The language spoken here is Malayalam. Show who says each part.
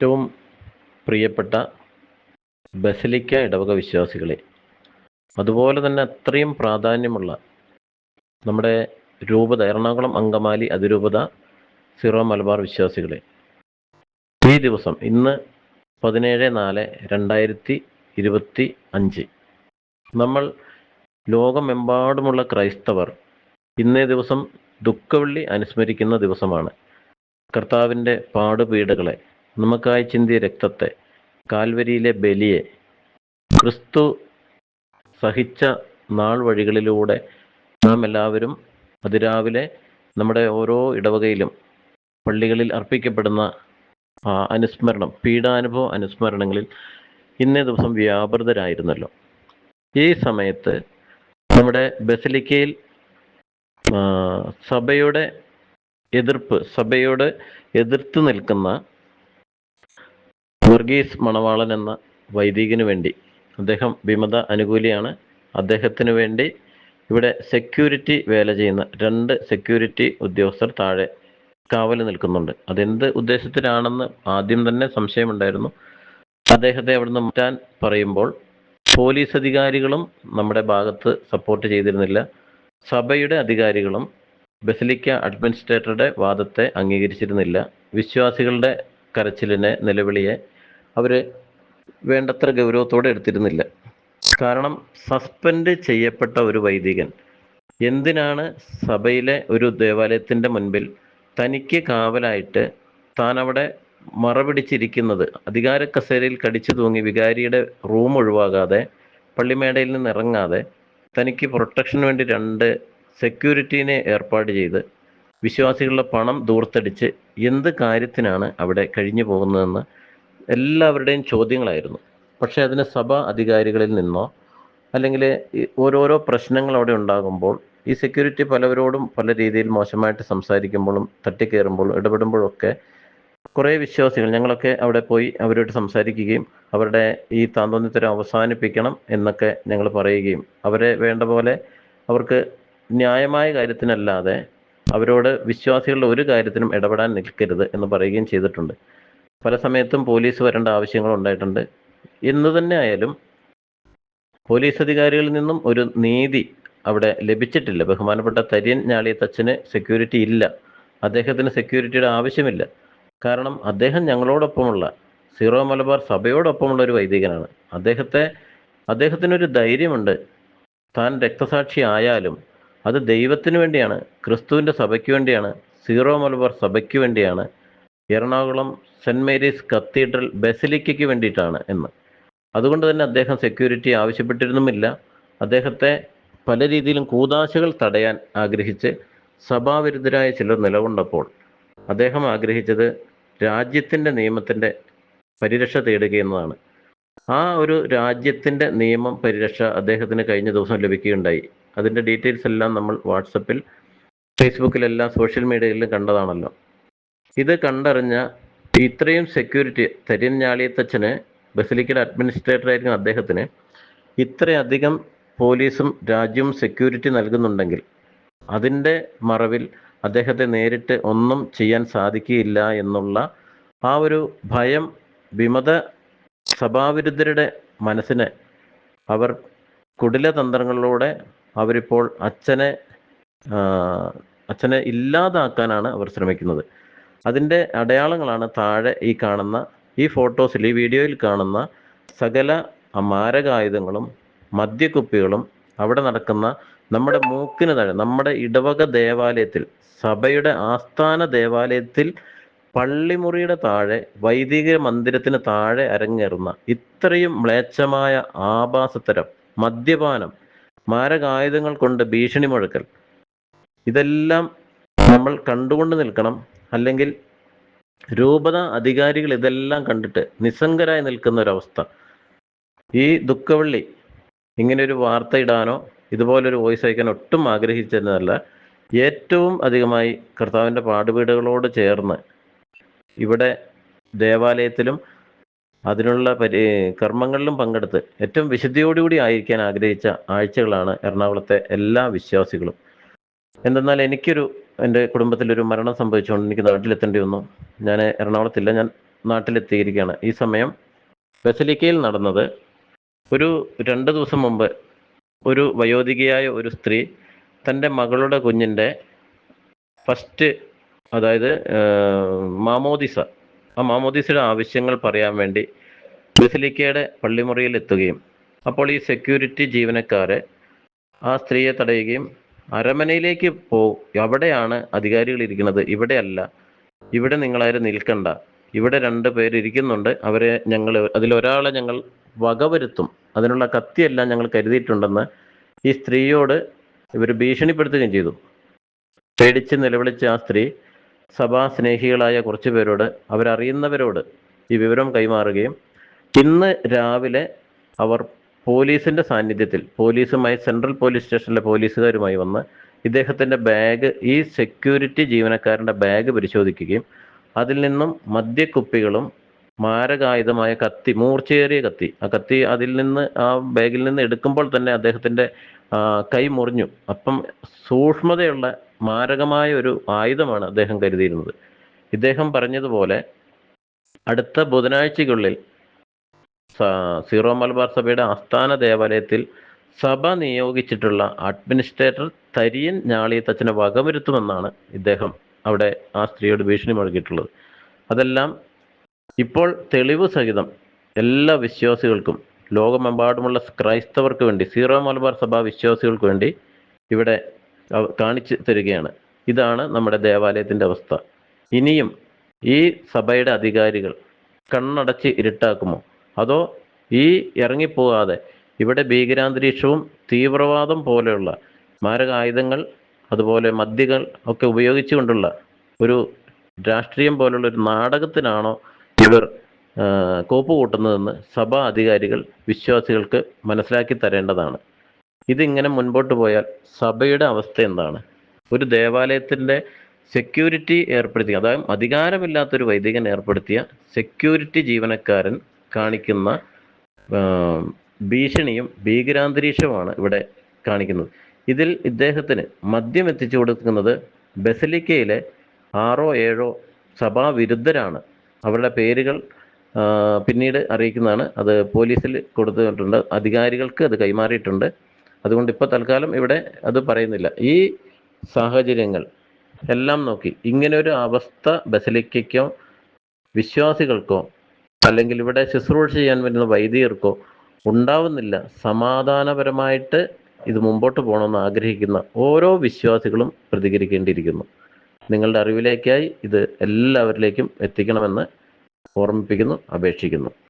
Speaker 1: ഏറ്റവും പ്രിയപ്പെട്ട ബസലിക്ക ഇടവക വിശ്വാസികളെ അതുപോലെ തന്നെ അത്രയും പ്രാധാന്യമുള്ള നമ്മുടെ രൂപത എറണാകുളം അങ്കമാലി അതിരൂപത സിറോ മലബാർ വിശ്വാസികളെ ഈ ദിവസം ഇന്ന് പതിനേഴ് നാല് രണ്ടായിരത്തി ഇരുപത്തി അഞ്ച്. നമ്മൾ ലോകമെമ്പാടുമുള്ള ക്രൈസ്തവർ ഇന്നേ ദിവസം ദുഃഖവെള്ളി അനുസ്മരിക്കുന്ന ദിവസമാണ്. കർത്താവിന്റെ പാടുപീഡകളെ നമുക്കായി ചിന്തിയ രക്തത്തെ കാൽവരിയിലെ ബലിയെ ക്രിസ്തു സഹിച്ച നാൾ വഴികളിലൂടെ നാം എല്ലാവരും അതിരാവിലെ നമ്മുടെ ഓരോ ഇടവകയിലും പള്ളികളിൽ അർപ്പിക്കപ്പെടുന്ന അനുസ്മരണം പീഡാനുഭവ അനുസ്മരണങ്ങളിൽ ഇന്നേ ദിവസം വ്യാപൃതരായിരുന്നല്ലോ. ഈ സമയത്ത് നമ്മുടെ ബസലിക്കയിൽ സഭയുടെ എതിർപ്പ് സഭയോട് എതിർത്ത് നിൽക്കുന്ന വർഗീസ് മണവാളൻ എന്ന വൈദികന് വേണ്ടി അദ്ദേഹം വിമത അനുകൂലിയാണ്. അദ്ദേഹത്തിന് വേണ്ടി ഇവിടെ സെക്യൂരിറ്റി വേല ചെയ്യുന്ന രണ്ട് സെക്യൂരിറ്റി ഉദ്യോഗസ്ഥർ താഴെ കാവൽ നിൽക്കുന്നുണ്ട്. അതെന്ത് ഉദ്ദേശത്തിലാണെന്ന് ആദ്യം തന്നെ സംശയമുണ്ടായിരുന്നു. അദ്ദേഹത്തെ അവിടുന്ന് മാറ്റാൻ പറയുമ്പോൾ പോലീസ് അധികാരികളും നമ്മുടെ ഭാഗത്ത് സപ്പോർട്ട് ചെയ്തിരുന്നില്ല. സഭയുടെ അധികാരികളും ബസിലിക്ക അഡ്മിനിസ്ട്രേറ്ററുടെ വാദത്തെ അംഗീകരിച്ചിരുന്നില്ല. വിശ്വാസികളുടെ കരച്ചിലിനെ നിലവിളിയെ അവർ വേണ്ടത്ര ഗൗരവത്തോടെ എടുത്തിരുന്നില്ല. കാരണം സസ്പെൻഡ് ചെയ്യപ്പെട്ട ഒരു വൈദികൻ എന്തിനാണ് സഭയിലെ ഒരു ദേവാലയത്തിന്റെ മുൻപിൽ തനിക്ക് കാവലായിട്ട് താൻ അവിടെ മറപിടിച്ചിരിക്കുന്നത്? അധികാര കസേരയിൽ കടിച്ചു തൂങ്ങി വികാരിയുടെ റൂം ഒഴിവാകാതെ പള്ളിമേടയിൽ നിന്ന് ഇറങ്ങാതെ തനിക്ക് പ്രൊട്ടക്ഷന് വേണ്ടി രണ്ട് സെക്യൂരിറ്റീനെ ഏർപ്പാട് ചെയ്ത് വിശ്വാസികളുടെ പണം ദൂർത്തടിച്ച് എന്ത് കാര്യത്തിനാണ് അവിടെ കഴിഞ്ഞു പോകുന്നതെന്ന് എല്ലാവരുടെയും ചോദ്യങ്ങളായിരുന്നു. പക്ഷേ അതിന് സഭ അധികാരികളിൽ നിന്നോ അല്ലെങ്കിൽ ഓരോരോ പ്രശ്നങ്ങൾ അവിടെ ഉണ്ടാകുമ്പോൾ ഈ സെക്യൂരിറ്റി പലവരോടും പല രീതിയിൽ മോശമായിട്ട് സംസാരിക്കുമ്പോഴും തട്ടിക്കയറുമ്പോഴും ഇടപെടുമ്പോഴൊക്കെ കുറേ വിശ്വാസികൾ ഞങ്ങളൊക്കെ അവിടെ പോയി അവരോട് സംസാരിക്കുകയും അവരുടെ ഈ താന്തോന്നിത്തരം അവസാനിപ്പിക്കണം എന്നൊക്കെ ഞങ്ങൾ പറയുകയും അവരെ വേണ്ട പോലെ അവർക്ക് ന്യായമായ കാര്യത്തിനല്ലാതെ അവരോട് വിശ്വാസികളുടെ ഒരു കാര്യത്തിനും ഇടപെടാൻ നിൽക്കരുത് എന്ന് പറയുകയും ചെയ്തിട്ടുണ്ട്. പല സമയത്തും പോലീസ് വരേണ്ട ആവശ്യങ്ങൾ ഉണ്ടായിട്ടുണ്ട്. എന്ന് തന്നെ ആയാലും പോലീസ് അധികാരികളിൽ നിന്നും ഒരു നീതി അവിടെ ലഭിച്ചിട്ടില്ല. ബഹുമാനപ്പെട്ട തര്യൻ ഞാളിയത്തച്ഛന് സെക്യൂരിറ്റി ഇല്ല. അദ്ദേഹത്തിന് സെക്യൂരിറ്റിയുടെ ആവശ്യമില്ല. കാരണം അദ്ദേഹം ഞങ്ങളോടൊപ്പമുള്ള സീറോ മലബാർ സഭയോടൊപ്പമുള്ള ഒരു വൈദികനാണ്. അദ്ദേഹത്തെ അദ്ദേഹത്തിനൊരു ധൈര്യമുണ്ട്. താൻ രക്തസാക്ഷി ആയാലും അത് ദൈവത്തിന് വേണ്ടിയാണ് ക്രിസ്തുവിന്റെ സഭയ്ക്ക് വേണ്ടിയാണ് സീറോ മലബാർ സഭയ്ക്ക് വേണ്ടിയാണ് എറണാകുളം സെന്റ് മേരീസ് കത്തീഡ്രൽ ബസിലിക്കയ്ക്ക് വേണ്ടിയിട്ടാണ് എന്ന്. അതുകൊണ്ട് തന്നെ അദ്ദേഹം സെക്യൂരിറ്റി ആവശ്യപ്പെട്ടിരുന്നുമില്ല. അദ്ദേഹത്തെ പല രീതിയിലും കൂതാശകൾ തടയാൻ ആഗ്രഹിച്ച് സഭാവിരുദ്ധരായ ചിലർ നിലകൊണ്ടപ്പോൾ അദ്ദേഹം ആഗ്രഹിച്ചത് രാജ്യത്തിന്റെ നിയമത്തിന്റെ പരിരക്ഷ തേടുക എന്നതാണ്. ആ ഒരു രാജ്യത്തിന്റെ നിയമം പരിരക്ഷ അദ്ദേഹത്തിന് കഴിഞ്ഞ ദിവസം ലഭിക്കുകയുണ്ടായി. അതിന്റെ ഡീറ്റെയിൽസ് എല്ലാം നമ്മൾ വാട്സപ്പിൽ ഫേസ്ബുക്കിലെല്ലാം സോഷ്യൽ മീഡിയയിലും കണ്ടതാണല്ലോ. ഇത് കണ്ടറിഞ്ഞ ഇത്രയും സെക്യൂരിറ്റി തരിഞ്ഞാളിയത്തച്ഛന് ബസിലിക്കയുടെ അഡ്മിനിസ്ട്രേറ്റർ ആയിരിക്കുന്ന അദ്ദേഹത്തിന് ഇത്രയധികം പോലീസും രാജ്യവും സെക്യൂരിറ്റി നൽകുന്നുണ്ടെങ്കിൽ അതിന്റെ മറവിൽ അദ്ദേഹത്തെ നേരിട്ട് ഒന്നും ചെയ്യാൻ സാധിക്കുകയില്ല എന്നുള്ള ആ ഒരു ഭയം വിമത സഭാവിരുദ്ധരുടെ മനസ്സിനെ അവർ കുടില തന്ത്രങ്ങളിലൂടെ അവരിപ്പോൾ അച്ഛനെ അച്ഛനെ ഇല്ലാതാക്കാനാണ് അവർ ശ്രമിക്കുന്നത്. അതിന്റെ അടയാളങ്ങളാണ് താഴെ ഈ കാണുന്ന ഈ ഫോട്ടോസിൽ ഈ വീഡിയോയിൽ കാണുന്ന സകല മാരകായുധങ്ങളും മദ്യക്കുപ്പികളും അവിടെ നടക്കുന്ന നമ്മുടെ മൂക്കിന് താഴെ നമ്മുടെ ഇടവക ദേവാലയത്തിൽ സഭയുടെ ആസ്ഥാന ദേവാലയത്തിൽ പള്ളിമുറിയുടെ താഴെ വൈദിക മന്ദിരത്തിന് താഴെ അരങ്ങേറുന്ന ഇത്രയും മ്ലേച്ഛമായ ആഭാസത്തരം മദ്യപാനം മാരകായുധങ്ങൾ കൊണ്ട് ഭീഷണി മുഴക്കൽ ഇതെല്ലാം നമ്മൾ കണ്ടുകൊണ്ട് നിൽക്കണം. അല്ലെങ്കിൽ രൂപത അധികാരികൾ ഇതെല്ലാം കണ്ടിട്ട് നിസ്സംഗരായി നിൽക്കുന്ന ഒരവസ്ഥ ഈ ദുഃഖവള്ളി ഇങ്ങനെ ഒരു വാർത്ത ഇടാനോ ഇതുപോലൊരു വോയിസ് അയക്കാൻ ഒട്ടും ആഗ്രഹിച്ചിരുന്നതല്ല ഏറ്റവും അധികമായി കർത്താവിന്റെ പാടുവീടുകളോട് ചേർന്ന് ഇവിടെ ദേവാലയത്തിലും അതിനുള്ള പരി കർമ്മങ്ങളിലും പങ്കെടുത്ത് ഏറ്റവും വിശുദ്ധിയോടുകൂടി ആയിരിക്കാൻ ആഗ്രഹിച്ച ആഴ്ചകളാണ് എറണാകുളത്തെ എല്ലാ വിശ്വാസികളും. എന്തെന്നാൽ എനിക്കൊരു എന്റെ കുടുംബത്തിലൊരു മരണം സംഭവിച്ചുകൊണ്ട് എനിക്ക് നാട്ടിലെത്തേണ്ടി വന്നു. ഞാൻ എറണാകുളത്തില്ല ഞാൻ നാട്ടിലെത്തിയിരിക്കുകയാണ്. ഈ സമയം ബസലിക്കയിൽ നടന്നത് ഒരു രണ്ട് ദിവസം മുമ്പ് ഒരു വയോധികയായ ഒരു സ്ത്രീ തന്റെ മകളുടെ കുഞ്ഞിന്റെ ഫസ്റ്റ് അതായത് മാമോദിസ ആ മാമോദിസയുടെ ആവശ്യങ്ങൾ പറയാൻ വേണ്ടി ബസലിക്കയുടെ പള്ളിമുറിയിൽ എത്തുകയും അപ്പോൾ ഈ സെക്യൂരിറ്റി ജീവനക്കാരെ ആ സ്ത്രീയെ തടയുകയും അരമനയിലേക്ക് പോ അവിടെയാണ് അധികാരികൾ ഇരിക്കുന്നത്? ഇവിടെയല്ല. ഇവിടെ നിങ്ങളാരും നിൽക്കണ്ട. ഇവിടെ രണ്ട് പേര് ഇരിക്കുന്നുണ്ട്. അവരെ ഞങ്ങൾ അതിലൊരാളെ ഞങ്ങൾ വകവരുത്തും. അതിനുള്ള കത്തിയെല്ലാം ഞങ്ങൾ കരുതിയിട്ടുണ്ടെന്ന് ഈ സ്ത്രീയോട് ഇവർ ഭീഷണിപ്പെടുത്തുകയും ചെയ്തു. പേടിച്ച് നിലവിളിച്ച ആ സ്ത്രീ സഭാ സ്നേഹികളായ കുറച്ച് പേരോട് അവരറിയുന്നവരോട് ഈ വിവരം കൈമാറുകയും ഇന്ന് രാവിലെ അവർ പോലീസിന്റെ സാന്നിധ്യത്തിൽ പോലീസുമായി സെൻട്രൽ പോലീസ് സ്റ്റേഷനിലെ പോലീസുകാരുമായി വന്ന് ഇദ്ദേഹത്തിന്റെ ബാഗ് ഈ സെക്യൂരിറ്റി ജീവനക്കാരന്റെ ബാഗ് പരിശോധിക്കുകയും അതിൽ നിന്നും മദ്യക്കുപ്പികളും മാരകായുധമായ കത്തി മൂർച്ചയേറിയ കത്തി ആ കത്തി അതിൽ നിന്ന് ആ ബാഗിൽ നിന്ന് എടുക്കുമ്പോൾ തന്നെ അദ്ദേഹത്തിന്റെ കൈ മുറിഞ്ഞു. അപ്പം സൂക്ഷ്മതയുള്ള മാരകമായ ഒരു ആയുധമാണ് അദ്ദേഹം കരുതിയിരുന്നത്. ഇദ്ദേഹം പറഞ്ഞതുപോലെ അടുത്ത ബുധനാഴ്ചയ്ക്കുള്ളിൽ സീറോ മലബാർ സഭയുടെ ആസ്ഥാന ദേവാലയത്തിൽ സഭ നിയോഗിച്ചിട്ടുള്ള അഡ്മിനിസ്ട്രേറ്റർ തരിയൻ ഞാളിയത്തച്ഛനെ വകവരുത്തുമെന്നാണ് ഇദ്ദേഹം അവിടെ ആ സ്ത്രീയോട് ഭീഷണി മുഴക്കിയിട്ടുള്ളത് അതെല്ലാം ഇപ്പോൾ തെളിവ് സഹിതം എല്ലാ വിശ്വാസികൾക്കും ലോകമെമ്പാടുമുള്ള ക്രൈസ്തവർക്ക് വേണ്ടി സീറോ മലബാർ സഭ വിശ്വാസികൾക്ക് വേണ്ടി ഇവിടെ കാണിച്ചു തരികയാണ്. ഇതാണ് നമ്മുടെ ദേവാലയത്തിന്റെ അവസ്ഥ. ഇനിയും ഈ സഭയുടെ അധികാരികൾ കണ്ണടച്ച് ഇരുട്ടാക്കുമോ? അതോ ഈ ഇറങ്ങിപ്പോകാതെ ഇവിടെ ഭീകരാന്തരീക്ഷവും തീവ്രവാദം പോലെയുള്ള മാരകായുധങ്ങൾ അതുപോലെ മദ്യകൾ ഒക്കെ ഉപയോഗിച്ചുകൊണ്ടുള്ള ഒരു രാഷ്ട്രീയം പോലുള്ള ഒരു നാടകത്തിനാണോ ഇവർ കോപ്പ് കൂട്ടുന്നതെന്ന് സഭാ അധികാരികൾ വിശ്വാസികൾക്ക് മനസ്സിലാക്കി തരേണ്ടതാണ്. ഇതിങ്ങനെ മുൻപോട്ട് പോയാൽ സഭയുടെ അവസ്ഥ എന്താണ്? ഒരു ദേവാലയത്തിന്റെ സെക്യൂരിറ്റി ഏർപ്പെടുത്തിയ അതായത് അധികാരമില്ലാത്തൊരു വൈദികൻ ഏർപ്പെടുത്തിയ സെക്യൂരിറ്റി ജീവനക്കാരൻ കാണിക്കുന്ന ഭീഷണിയും ഭീകരാന്തരീക്ഷവുമാണ് ഇവിടെ കാണിക്കുന്നത്. ഇതിൽ ഇദ്ദേഹത്തിന് മദ്യം എത്തിച്ചു കൊടുക്കുന്നത് ബസലിക്കയിലെ ആറോ ഏഴോ സഭാവിരുദ്ധരാണ്. അവരുടെ പേരുകൾ പിന്നീട് അറിയിക്കുന്നതാണ്. അത് പോലീസിൽ കൊടുത്തിട്ടുണ്ട്. അധികാരികൾക്ക് അത് കൈമാറിയിട്ടുണ്ട്. അതുകൊണ്ട് ഇപ്പോൾ തൽക്കാലം ഇവിടെ അത് പറയുന്നില്ല. ഈ സാഹചര്യങ്ങൾ എല്ലാം നോക്കി ഇങ്ങനെ ഒരു അവസ്ഥ ബസലിക്കയ്ക്കോ വിശ്വാസികൾക്കോ അല്ലെങ്കിൽ ഇവിടെ ശുശ്രൂഷ ചെയ്യാൻ വരുന്ന വൈദികർക്കോ ഉണ്ടാവുന്നില്ല. സമാധാനപരമായിട്ട് ഇത് മുമ്പോട്ട് പോകണമെന്ന് ആഗ്രഹിക്കുന്ന ഓരോ വിശ്വാസികളും പ്രതികരിക്കേണ്ടിയിരിക്കുന്നു. നിങ്ങളുടെ അറിവിലേക്കായി ഇത് എല്ലാവരിലേക്കും എത്തിക്കണമെന്ന് ഓർമ്മിപ്പിക്കുന്നു അപേക്ഷിക്കുന്നു.